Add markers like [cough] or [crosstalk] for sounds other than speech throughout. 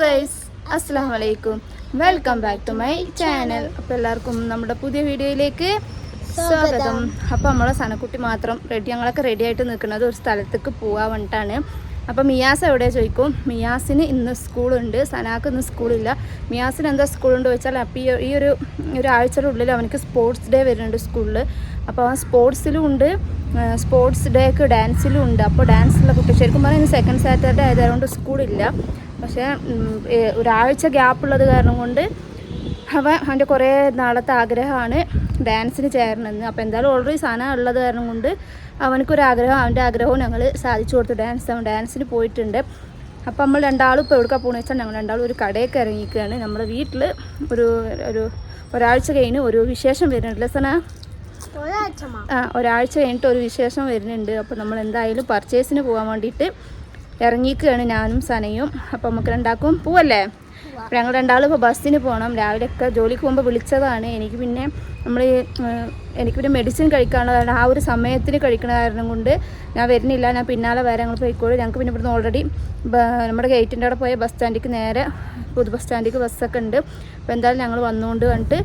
Guys അസ്സാം വലൈക്കും welcome back to my channel. അപ്പോൾ എല്ലാവർക്കും നമ്മുടെ പുതിയ വീഡിയോയിലേക്ക് സ്വാഗതം. അപ്പോൾ നമ്മളെ സനക്കുട്ടി മാത്രം റെഡി ഞങ്ങളൊക്കെ റെഡി ആയിട്ട് നിൽക്കുന്നത് ഒരു സ്ഥലത്തേക്ക് പോകാൻ വേണ്ടിയിട്ടാണ്. അപ്പോൾ മിയാസ് എവിടെ ചോദിക്കും? മിയാസിന് ഇന്ന് സ്കൂളുണ്ട്. സനാക്ക് ഇന്ന് സ്കൂളില്ല. മിയാസിന് എന്താ സ്കൂളുണ്ട് ചോദിച്ചാൽ അപ്പോൾ ഈ ഈ ഒരു ഒരാഴ്ചയുടെ ഉള്ളിൽ അവനക്ക് സ്പോർട്സ് ഡേ വരുന്നുണ്ട് സ്കൂളിൽ അപ്പോൾ അവൻ സ്പോർട്സിലും ഉണ്ട്. സ്പോർട്സ് ഡേക്ക് ഡാൻസിലും ഉണ്ട്. അപ്പോൾ ഡാൻസിലുള്ള കുട്ടി ശരിക്കും പറഞ്ഞാൽ സെക്കൻഡ് സാറ്റർഡേ ആയതുകൊണ്ട് സ്കൂളില്ല. പക്ഷേ ഒരാഴ്ച ഗ്യാപ്പുള്ളത് കാരണം കൊണ്ട് അവൻ അവന്റെ കുറേ നാളത്തെ ആഗ്രഹമാണ് ഡാൻസിന് ചേരണമെന്ന്. അപ്പോൾ എന്തായാലും ഓൾറെഡി സാധനം ഉള്ളത് കാരണം കൊണ്ട് അവനക്കൊരാഗ്രഹം അവന്റെ ആഗ്രഹവും ഞങ്ങൾ സാധിച്ചു കൊടുത്തു. ഡാൻസ് അവൻ ഡാൻസിന് പോയിട്ടുണ്ട്. അപ്പോൾ നമ്മൾ രണ്ടാളും ഇപ്പോൾ എവിടെക്കാണ് പോകുന്നത് വെച്ചാൽ ഞങ്ങൾ രണ്ടാളും ഒരു കടയൊക്കെ ഇറങ്ങിയിരിക്കുകയാണ്. നമ്മുടെ വീട്ടിൽ ഒരു ഒരു ഒരാഴ്ച കഴിഞ്ഞ് ഒരു വിശേഷം വരുന്നുണ്ട്. സന ആ ഒരാഴ്ച കഴിഞ്ഞിട്ട് ഒരു വിശേഷം വരുന്നുണ്ട്. അപ്പോൾ നമ്മൾ എന്തായാലും പർച്ചേസിന് പോകാൻ വേണ്ടിയിട്ട് ഇറങ്ങിക്കുകയാണ് ഞാനും സനയും. അപ്പം നമുക്ക് രണ്ടാക്കും പോവല്ലേ? അപ്പം ഞങ്ങൾ രണ്ടാളും ഇപ്പോൾ ബസ്സിന് പോകണം രാവിലെയൊക്കെ ജോലിക്ക് പോകുമ്പോൾ വിളിച്ചതാണ്. എനിക്ക് പിന്നെ നമ്മൾ എനിക്ക് പിന്നെ മെഡിസിൻ കഴിക്കാനുള്ളതാണ്. ആ ഒരു സമയത്തിന് കഴിക്കണ കാരണം കൊണ്ട് ഞാൻ വരുന്നില്ല. ഞാൻ പിന്നാലെ വരെ ഞങ്ങൾ പോയിക്കോളൂ. ഞങ്ങൾക്ക് പിന്നെ ഇവിടുന്ന് ഓൾറെഡി നമ്മുടെ ഗേറ്റിന്റെ അവിടെ പോയ ബസ് സ്റ്റാൻഡിലേക്ക് നേരെ പുതു ബസ് സ്റ്റാൻഡിലേക്ക് ബസ്സൊക്കെ ഉണ്ട്. അപ്പോൾ എന്തായാലും ഞങ്ങൾ വന്നുകൊണ്ട് കണ്ടിട്ട്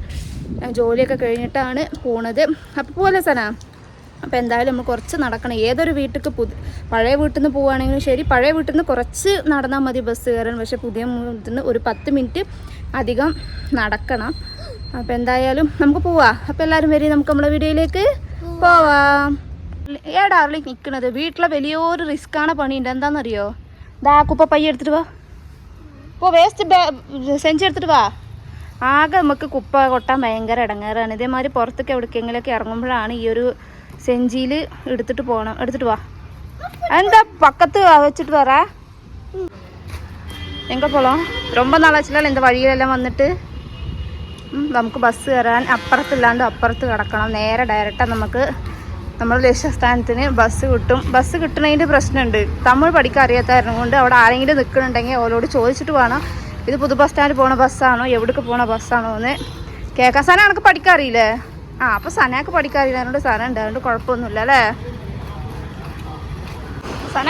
ജോലിയൊക്കെ കഴിഞ്ഞിട്ടാണ് പോണത്. അപ്പോൾ പോലെ സന? അപ്പോൾ എന്തായാലും നമ്മൾ കുറച്ച് നടക്കണം. ഏതൊരു വീട്ടിലേക്ക് പുതി പഴയ വീട്ടിൽ നിന്ന് പോവുകയാണെങ്കിലും ശരി പഴയ വീട്ടിൽ നിന്ന് കുറച്ച് നടന്നാൽ മതി ബസ് കയറാൻ പക്ഷേ പുതിയ വീട്ടിൽ നിന്ന് ഒരു പത്ത് മിനിറ്റ് അധികം നടക്കണം. അപ്പോൾ എന്തായാലും നമുക്ക് പോവാം. അപ്പോൾ എല്ലാവരും വരെയും നമുക്ക് നമ്മളെ വീഡിയോയിലേക്ക് പോവാം. ഏടാ അവളിലേക്ക് നിൽക്കണത് വീട്ടിലെ വലിയൊരു റിസ്ക്കാണ് പണിയുണ്ട്. എന്താണെന്നറിയോ ദാ കുപ്പ പയ്യ എടുത്തിട്ട് വാ. ഇപ്പോൾ വേസ്റ്റ് സെഞ്ചി എടുത്തിട്ട് വാ. ആകെ നമുക്ക് കുപ്പ കൊട്ടാൻ ഭയങ്കര ഇടങ്ങേറാണ്. ഇതേമാതിരി പുറത്തേക്ക് എവിടേക്കെങ്കിലൊക്കെ ഇറങ്ങുമ്പോഴാണ് ഈ ഒരു സെഞ്ചിയിൽ എടുത്തിട്ട് പോകണം എടുത്തിട്ട് വാ എന്താ പക്കത്ത് വെച്ചിട്ട് വരാ എങ്ക പോളോം ரொம்ப നാളാച്ചില്ല എന്താ വഴിയിലെല്ലാം വന്നിട്ട് ഉം, നമുക്ക് ബസ് കയറാൻ അപ്പുറത്തില്ലാണ്ട് അപ്പുറത്ത് കിടക്കണം നേരെ ഡയറക്റ്റാണ് നമുക്ക് നമ്മുടെ ലക്ഷ്യസ്ഥാനത്തിന് ബസ് കിട്ടും ബസ് കിട്ടണതിൻ്റെ പ്രശ്നമുണ്ട് തമിഴ് പഠിക്കാൻ അറിയാത്ത കാരണം കൊണ്ട് അവിടെ ആരെങ്കിലും നിൽക്കണുണ്ടെങ്കിൽ അവരോട് ചോദിച്ചിട്ട് വേണം ഇത് പുതു ബസ് സ്റ്റാൻഡിൽ പോണ ബസ്സാണോ എവിടേക്ക് പോണ ബസ്സാണോ എന്ന് കേൾക്കാൻ സന എനിക്ക് പഠിക്കാൻ അറിയില്ലേ ആ അപ്പോൾ സനയൊക്കെ പഠിക്കാൻ അറിയില്ലാണ്ട് സന ഉണ്ട്. അതുകൊണ്ട് കുഴപ്പമൊന്നുമില്ല അല്ലേ? സന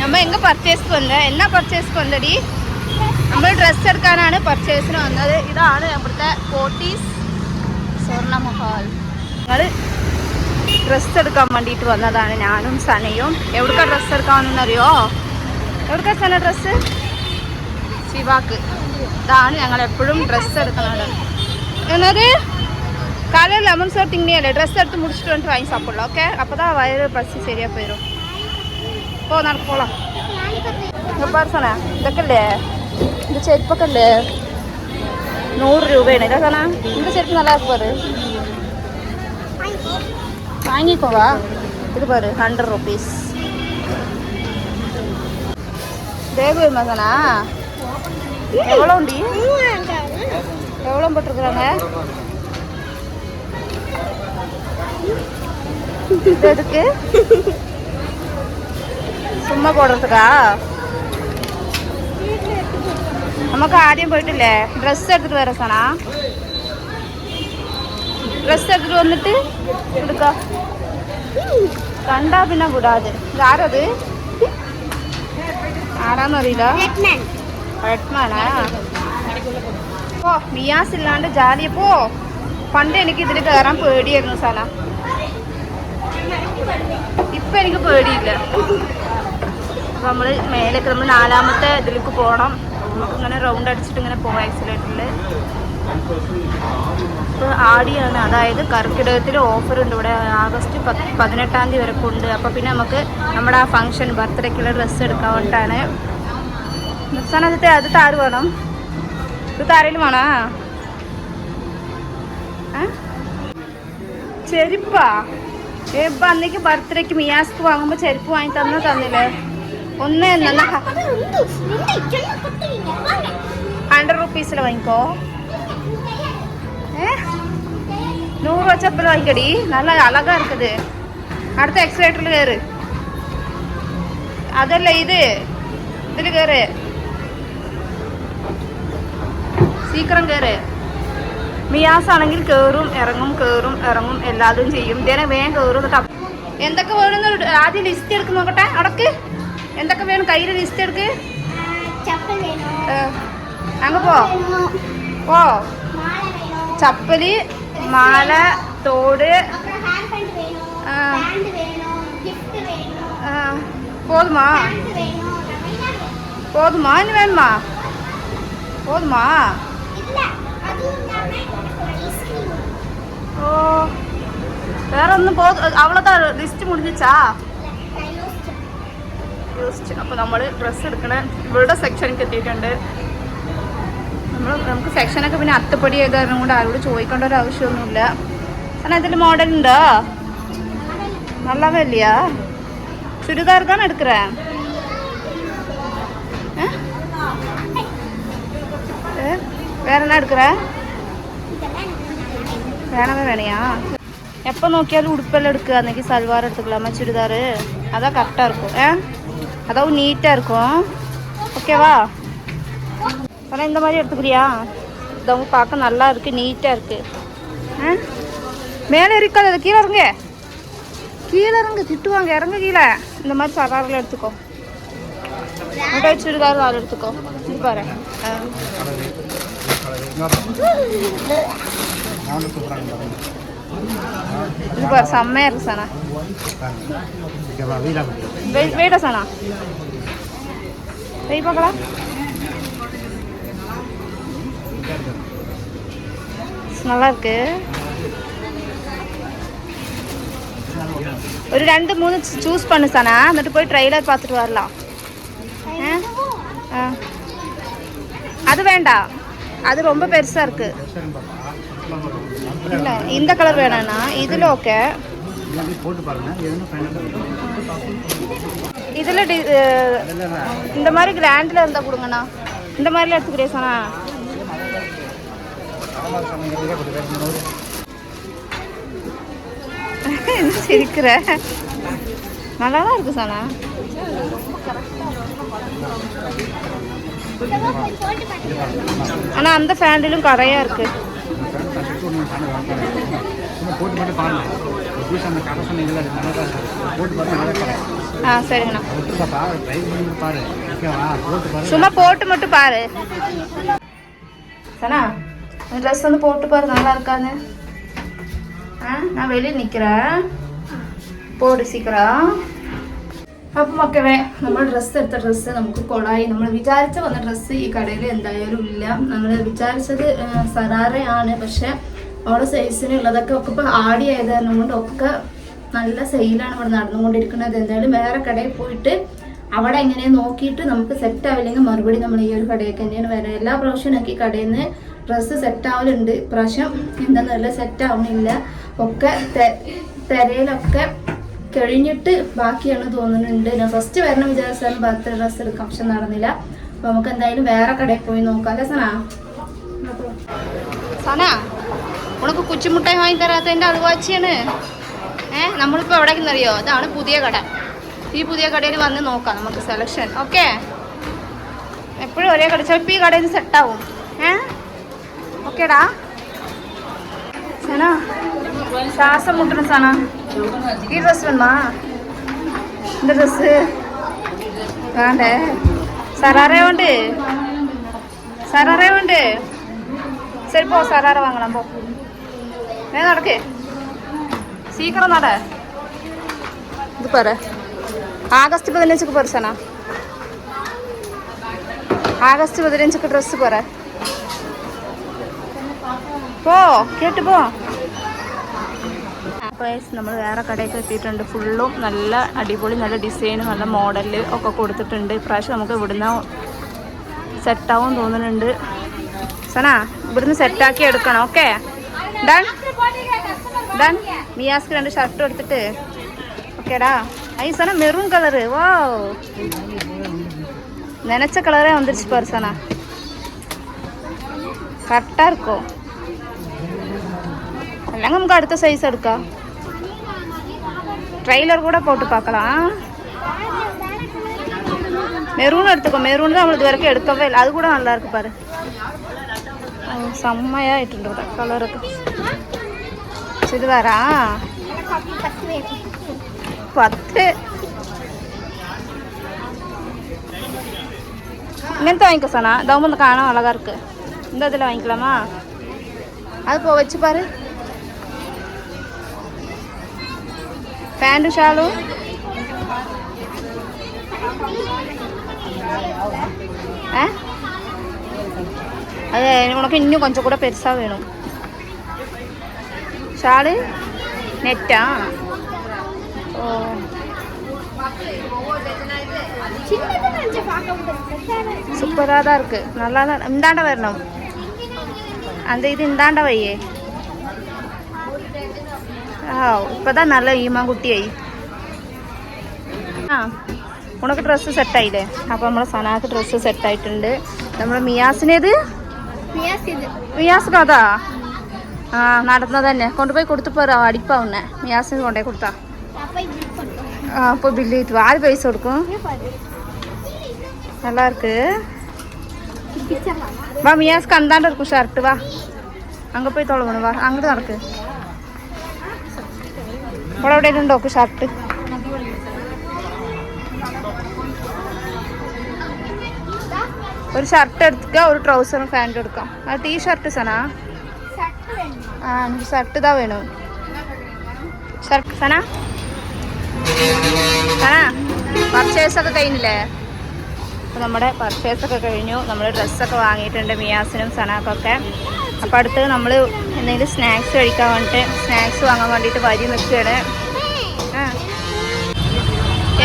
നമ്മ എങ്ക പർച്ചേസ് വന്ന എന്നാ പർച്ചേസ് വന്നടി നമ്മൾ ഡ്രസ്സ് എടുക്കാനാണ് പർച്ചേസിന് വന്നത്. ഇതാണ് ഇവിടുത്തെ കോട്ടീസ് സ്വർണ മഹാൽ ഞങ്ങൾ ഡ്രസ്സ് എടുക്കാൻ വേണ്ടിയിട്ട് വന്നതാണ് ഞാനും സനയും. എവിടേക്കാ ഡ്രസ്സ് എടുക്കാമെന്നറിയോ എവിടേക്കാ സന ഡ്രസ്സ് ശിവാക്ക്. ഇതാണ് ഞങ്ങൾ എപ്പോഴും ഡ്രസ്സ് എടുക്കുന്നത്. എന്നത്? காலையில் லெமன் சோறு திங்கினே இல்லை ட்ரெஸ் எடுத்து முடிச்சுட்டு வந்துட்டு வாங்கி சாப்பிட்லாம் ஓகே அப்போ தான் வயிறு பசி சரியாக போயிடும் போ நான் போகலாம் இங்கே பாரு சொன்ன இதக்கல்லே இந்த செருப்பக்கல் நூறு ரூபாய் இதாக தானே இந்த செருப்பு நல்லா இருப்பாரு வாங்கிக்கோவா இது பாரு ஹண்ட்ரட் ருபீஸ் தேவூர் மகனா எவ்வளோண்டி எவ்வளோ போட்டிருக்குறாங்க? எதுக்கு சும்மா போடுறதுக்கா നമുക്ക് ആദ്യം പോയിട്ടില്ലേ ഡ്രസ്സ് എടുത്തിട്ട് വരാം സണ ഡ്രസ്സ് എടുത്തിട്ട് വന്നിട്ട് എടുക്കാം കണ്ടാ പിന്നെ വിടാതെ ഇതാരത് ആരാന്നറിയില്ല റെഡ്മാനാ ഓ മിയാസ് ഇല്ലാണ്ട് ജാലിയപ്പോ പണ്ട് എനിക്ക് ഇതിൽ കയറാൻ പേടിയായിരുന്നു സന ഇപ്പൊ എനിക്ക് പേടിയില്ല. അപ്പൊ നമ്മൾ മേലെ നമ്മൾ നാലാമത്തെ ഇതിലേക്ക് പോകണം നമുക്ക് ഇങ്ങനെ റൗണ്ട് അടിച്ചിട്ട് ഇങ്ങനെ പോവാം ആക്സിലേറ്ററിൽ ഇപ്പോൾ ആടിയാണ്. അതായത് കർക്കിടകത്തിൽ ഓഫർ ഉണ്ട്. ഇവിടെ ആഗസ്റ്റ് പത്ത് പതിനെട്ടാം തീയതി വരെ ഉണ്ട് അപ്പോൾ പിന്നെ നമുക്ക് നമ്മുടെ ആ ഫംഗ്ഷൻ ബർത്ത്ഡേക്കുള്ള ഡ്രസ്സ് എടുക്കാൻ വേണ്ടിയിട്ടാണ് സ്ഥാനത്തെ അത് അത് താറ് വേണം. ഇത് താരയിലും വേണോ? ചെരുപ്പാ? ഇപ്പം അന്നേക്ക് ബർത്ത്ഡേക്ക് മിയാസ്ക്ക് വാങ്ങുമ്പോൾ ചെരുപ്പ് വാങ്ങി തന്ന തന്നില്ലേ ഒന്ന് നല്ല ഹൺഡ്രഡ് റുപ്പീസിൽ വാങ്ങിക്കോ ഏ நூறு ரூபா செப்பல் வாங்கிக்கடி நல்லா அழகா இருக்குது அடுத்த எக்ஸ்லேட்டர்ல ஏறு അതല്ല ഇത് ഇതില് കേറ് സീക്രം കേറ് മിയാസ് ആണെങ്കിൽ കേറും ഇറങ്ങും കേറും ഇറങ്ങും എല്ലാതും ചെയ്യും ഇതേ വേഗം കേറും എന്നിട്ട് അപ്പ- എന്തൊക്കെ വേണമെന്ന് ആദ്യം ലിസ്റ്റ് എടുക്ക് നോക്കട്ടെ അടക്ക് എന്തൊക്കെ വേണം കയ്യിൽ ലിസ്റ്റ് എടുക്ക് ചപ്പൽ വേണോ അങ്ങ് പോ പോ ചപ്പല് മാല തോട് ആ, ആ, போதுமா போதுமா இன்னும் வேணுமா போதுமா ഓ വേറെ ഒന്നും പോ അവളതാ ലിസ്റ്റ് മുടിഞ്ഞാ യൂസ്റ്റ് അപ്പോൾ നമ്മൾ ഡ്രസ്സ് എടുക്കണ ഇവളുടെ സെക്ഷനൊക്കെ എത്തിയിട്ടുണ്ട്. നമ്മൾ നമുക്ക് സെക്ഷനൊക്കെ പിന്നെ അത്തപ്പടി ചെയ്ത് കാരണം കൊണ്ട് ആരോട് ചോദിക്കേണ്ട ഒരു ആവശ്യമൊന്നുമില്ല. കാരണം ഇതിൽ മോഡൽ ഉണ്ടോ? നല്ല വലിയ? ചുരിദാർക്കാണ് എടുക്കറേ വേറെ എന്നാ എടുക്കറേ எடுக்கிற வேணவே வேணையா? எப்போ நோக்கியாலும் உடுப்பெல்லாம் எடுக்கு அன்னைக்கு சல்வார் எடுத்துக்கலாமா சுடிதார். அதான் கரெக்டாக இருக்கும். ஏ அதாவது நீட்டாக இருக்கும். ஓகேவா ஆனால் இந்த மாதிரி எடுத்துக்கிறியா? இதவங்க பார்க்க நல்லா இருக்குது நீட்டாக இருக்குது ஆ மேலே இருக்காது அது கீழே இருங்க. கீழே இறங்கு திட்டுவாங்க. இறங்க கீழே. இந்த மாதிரி சராரில் எடுத்துக்கோ. முட்டை சுடிதார் ஆள் எடுத்துக்கோ. பாரு. ஆ. இது பாரு இருக்கு சனா. வெயிட்டா சனா. நல்லா இருக்கு. ஒரு ரெண்டு மூணு சூஸ் பண்ணு சனா. வந்துட்டு போய் ட்ரைலர் பார்த்துட்டு வரலாம். அது வேண்டாம். அது ரொம்ப பெருசாக இருக்குது இல்லை இந்த கலர் வேணாண்ணா இதில் ஓகே போட்டு பாருங்க இதில் டி- இந்த மாதிரி கிராண்டில் இருந்தால் கொடுங்கண்ணா. இந்த மாதிரிலாம் எடுத்துக்கிறேன் சனா [laughs] சிரிக்கிற. நல்லா தான் இருக்கு சனா. ஆனால் அந்த ஃபேண்டிலும் கரையாக இருக்குது போட்டு மட்டும் பாருங்க புதுசு அந்த அது நல்லா போட்டு பாருங்க நல்லா ஆ சரிங்கண்ணா. பாரு ட்ரை பண்ணி பாரு ஓகேவா போட்டு சும்மா போட்டு மட்டும் பாரு. சனா இந்த ட்ரெஸ் வந்து போட்டு பாரு நல்லா இருக்கான்னு. ஆ நான் வெளியே நிற்கிறேன் போடு சீக்கிரம். അപ്പം മക്കളെ നമ്മൾ ഡ്രസ്സ് എടുത്ത ഡ്രസ്സ് നമുക്ക് കൊളായി. നമ്മൾ വിചാരിച്ച വന്ന ഡ്രസ്സ് ഈ കടയിൽ എന്തായാലും ഇല്ല. നമ്മൾ വിചാരിച്ചത് സറാറയാണ് പക്ഷെ അവളെ സൈസിനുള്ളതൊക്കെ ഒക്കെ ഇപ്പോൾ ആടി ആയത് കൊണ്ട് ഒക്കെ നല്ല സെയിലാണ് ഇവിടെ നടന്നുകൊണ്ടിരിക്കുന്നത്. എന്തായാലും വേറെ കടയിൽ പോയിട്ട് അവിടെ എങ്ങനെ നോക്കിയിട്ട് നമുക്ക് സെറ്റ് ആവില്ലെങ്കിൽ മറുപടി നമ്മൾ ഈ ഒരു കടയൊക്കെ തന്നെയാണ് വരാം. എല്ലാ പ്രാവശ്യം എനിക്ക് കടയിൽ നിന്ന് ഡ്രസ്സ് സെറ്റ് ആവലുണ്ട്. ഇപ്രാവശ്യം എന്താണെന്നല്ല സെറ്റ് ആവണില്ല. ഒക്കെ തിരയിലൊക്കെ കഴിഞ്ഞിട്ട് ബാക്കിയാണ് തോന്നുന്നുണ്ട്. ഞാൻ ഫസ്റ്റ് വരണം വിചാരിച്ചാലും ബർത്ത്ഡേ ഡ്രസ്സ് എടുക്കാം. പക്ഷെ നടന്നില്ല. അപ്പൊ നമുക്ക് എന്തായാലും വേറെ കടയിൽ പോയി നോക്കാം. അല്ലേ സന? സന ഉണക്ക് കുച്ചിമുട്ടായി വാങ്ങി തരാത്തതിന്റെ അതുവാച്ചിയാണ് ഏ നമ്മളിപ്പോ അറിയോ ഇതാണ് പുതിയ കട. ഈ പുതിയ കടയിൽ വന്ന് നോക്കാം നമുക്ക് സെലക്ഷൻ ഓക്കെ എപ്പോഴും ഒരേ കട. ചിലപ്പോൾ ഈ കടയിൽ സെറ്റ് ആവും. ഏ? ഓക്കേടാ സന ശ്വാസം മുട്ടണം സന ഈ ഡ്രസ് വേണമാ இந்த ட்ரெஸ்ஸு வேண்ட சராரே உண்டு சராரே உண்டு சரி போ சராரை வாங்கலாம் போ ஏன் நடக்கு சீக்கிரம் நட இது பாரு ஆகஸ்ட் பதினஞ்சுக்கு பாரு சனா ஆகஸ்ட் பதினஞ்சுக்கு ட்ரெஸ்ஸு பாரு പോ കേട്ട് പോ പ്രൈസ് നമ്മൾ വേറെ കടയൊക്കെ എത്തിയിട്ടുണ്ട്. ഫുള്ളും നല്ല അടിപൊളി നല്ല ഡിസൈൻ നല്ല മോഡൽ ഒക്കെ കൊടുത്തിട്ടുണ്ട്. ഇപ്രാവശ്യം നമുക്ക് ഇവിടുന്ന് സെറ്റാവും തോന്നുന്നുണ്ട്. സനാ ഇവിടുന്ന് സെറ്റാക്കി എടുക്കണം ഓക്കെ ഡൺ ഡൺ മിയാസ്ക്ക് രണ്ട് ഷർട്ട് എടുത്തിട്ട്. ഓക്കേടാ ഐ സന മെറൂൺ കളറ് വാ നനച്ച കളറേ വന്നിരിച്ചു പേർസന കറക്റ്റാ ഇരിക്കോ? അല്ലെങ്കിൽ നമുക്ക് അടുത്ത സൈസ് എടുക്കാം. ட்ரெய்லர் கூட போட்டு பார்க்கலாம். மெரூன் எடுத்துக்கோ. மெரூன் தான் அவளுக்கு வரைக்கும் எடுக்கவே இல்லை. அது கூட நல்லா இருக்கு பாரு. செம்மையாக ஆயிட்டு கலருக்கு இது வரா பத்து. இங்கேருந்து வாங்கிக்கோ சனா. தௌமந்த காணும் அழகாக இருக்குது இந்த இதில் வாங்கிக்கலாமா? அது போ வச்சு பாரு. ప్యాంటు షాలు அதே உனக்கு இன்னும் கொஞ்சம் கூட பெருசாக வேணும். ஷாலு நெட்டா ஓ. சூப்பராக தான் இருக்குது நல்லா தான் இந்தாண்ட வரணும். அந்த இது இந்தாண்ட வையே. ஆ இப்போதான் நல்ல ഈമാൻകുട്ടിയായി ആ ഉണക്ക് ഡ്രസ്സ് സെറ്റായില്ലേ അപ്പോൾ നമ്മളെ സനാക്ക് ഡ്രസ്സ് സെറ്റായിട്ടുണ്ട് നമ്മുടെ മിയാസിനേത് മിയാസ് കഥ ആ നടന്നത് തന്നെ കൊണ്ടുപോയി കൊടുത്തു പോരാ അടിപ്പാവുന്നെ മിയാസിന് കൊണ്ടുപോയി കൊടുത്താ ആ അപ്പോൾ ബില്ല് കിട്ടും ആര് പൈസ കൊടുക്കും நல்லா இருக்கு வா மியாஸ்க்கு அந்தாண்ட இருக்கும் ஷர்ட்டு வா அங்கே போய் தொலைவணும் வா அங்கிட்டு നടക്ക് ഇവിടെ എവിടെ ഉണ്ടോക്ക് ഷർട്ട് ഒരു ഷർട്ട് എടുക്ക ഒരു ട്രൗസറും പാന്റും എടുക്കാം. ആ ടീ ഷർട്ട് സനാ? ആ എനിക്ക് ഷർട്ട് ഇതാ വേണം. ഷർട്ട് സന? സന പർച്ചേസ് ഒക്കെ കഴിഞ്ഞില്ലേ? അപ്പോൾ നമ്മുടെ പർച്ചേസ് ഒക്കെ കഴിഞ്ഞു. നമ്മൾ ഡ്രസ്സൊക്കെ വാങ്ങിയിട്ടുണ്ട് മിയാസിനും സനാക്കൊക്കെ. അപ്പോൾ അടുത്ത് നമ്മൾ എന്തെങ്കിലും സ്നാക്സ് കഴിക്കാൻ വേണ്ടിയിട്ട് സ്നാക്സ് വാങ്ങാൻ വേണ്ടിയിട്ട് വരി നിൽക്കുകയാണ്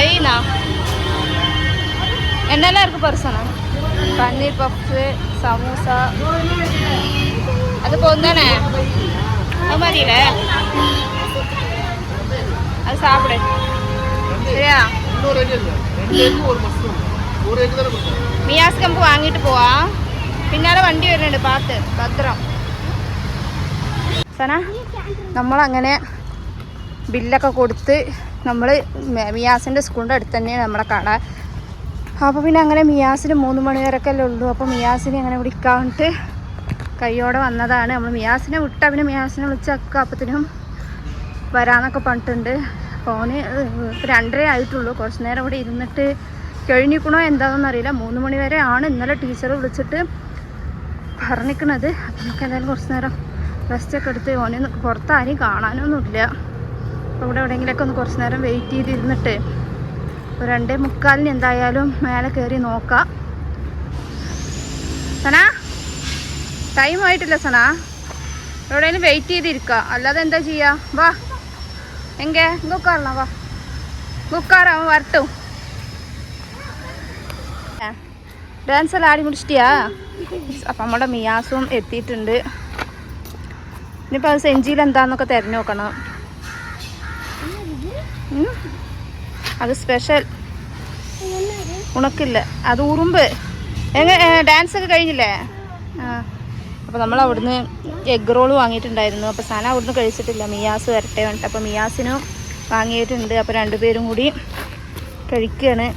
എഴുന്നാ എന്നെല്ലാം ഇറക്കും പെർസണാ പന്നീർ പഫ്സ് സമൂസ അത് പൊന്നാണേ അത് മതിയില്ലേ അത് സാപ്പിടേ ശരിയാ മിയാസ്ക്ക് നമുക്ക് വാങ്ങിയിട്ട് പോവാം പിന്നാലെ വണ്ടി വരുന്നുണ്ട് പാത്ത് ഭദ്രം. സന നമ്മളങ്ങനെ ബില്ലൊക്കെ കൊടുത്ത് നമ്മൾ മിയാസിന്റെ സ്കൂളിന്റെ അടുത്ത് തന്നെയാണ് നമ്മളെ കട. അപ്പോൾ പിന്നെ അങ്ങനെ മിയാസിന് മൂന്ന് മണി അല്ലേ ഉള്ളൂ. അപ്പോൾ മിയാസിനെ അങ്ങനെ വിളിക്കാണ്ട് കൈയോടെ വന്നതാണ്. നമ്മൾ മിയാസിനെ വിട്ട പിന്നെ മിയാസിനെ വിളിച്ചൊക്കെ അപ്പത്തിനും വരാമെന്നൊക്കെ പറഞ്ഞിട്ടുണ്ട്. ഫോന് രണ്ടര ആയിട്ടുള്ളൂ. കുറച്ച് നേരം ഇവിടെ ഇരുന്നിട്ട് കഴിഞ്ഞിക്കണോ എന്താണെന്നറിയില്ല മൂന്ന് മണി വരെ ആണ്. ഇന്നലെ ടീച്ചർ വിളിച്ചിട്ട് പറഞ്ഞിരിക്കണത്. അപ്പം നമുക്ക് എന്തായാലും കുറച്ച് നേരം റെസ്റ്റൊക്കെ എടുത്ത് ഓനെ പുറത്ത് ആരെയും കാണാനൊന്നുമില്ല. അപ്പോൾ ഇവിടെ എവിടെയെങ്കിലൊക്കെ ഒന്ന് കുറച്ച് നേരം വെയിറ്റ് ചെയ്തിരുന്നിട്ട് ഒരു രണ്ടേ മുക്കാലിന് എന്തായാലും മേലെ കയറി നോക്കാം. സനാ ടൈം ആയിട്ടില്ല സനാ. എവിടെയെങ്കിലും വെയിറ്റ് ചെയ്തിരിക്കുക അല്ലാതെ എന്താ ചെയ്യുക വാ എങ്കേ ഇങ്ങൊക്കാറണം വാ. ബുക്കാറാവും വരട്ടും. ഡാൻസ് എല്ലാം ആടി മുടിച്ചിട്ടിയാ അപ്പം നമ്മുടെ മിയാസും എത്തിയിട്ടുണ്ട്. ഇനിയിപ്പോൾ അത് സെഞ്ചിയിൽ എന്താന്നൊക്കെ തിരഞ്ഞു നോക്കണം. അത് സ്പെഷ്യൽ ഉണക്കില്ല. അത് ഉറുമ്പ്. എങ്ങനെ ഡാൻസ് ഒക്കെ കഴിഞ്ഞില്ലേ? ആ. അപ്പോൾ നമ്മൾ അവിടുന്ന് എഗ് റോൾ വാങ്ങിയിട്ടുണ്ടായിരുന്നു. അപ്പോൾ സാധനം അവിടുന്ന് കഴിച്ചിട്ടില്ല. മിയാസ് വരട്ടെ വേണ്ടിട്ട് അപ്പോൾ മിയാസിനും വാങ്ങിയിട്ടുണ്ട്. അപ്പോൾ രണ്ടുപേരും കൂടി കഴിക്കുകയാണ്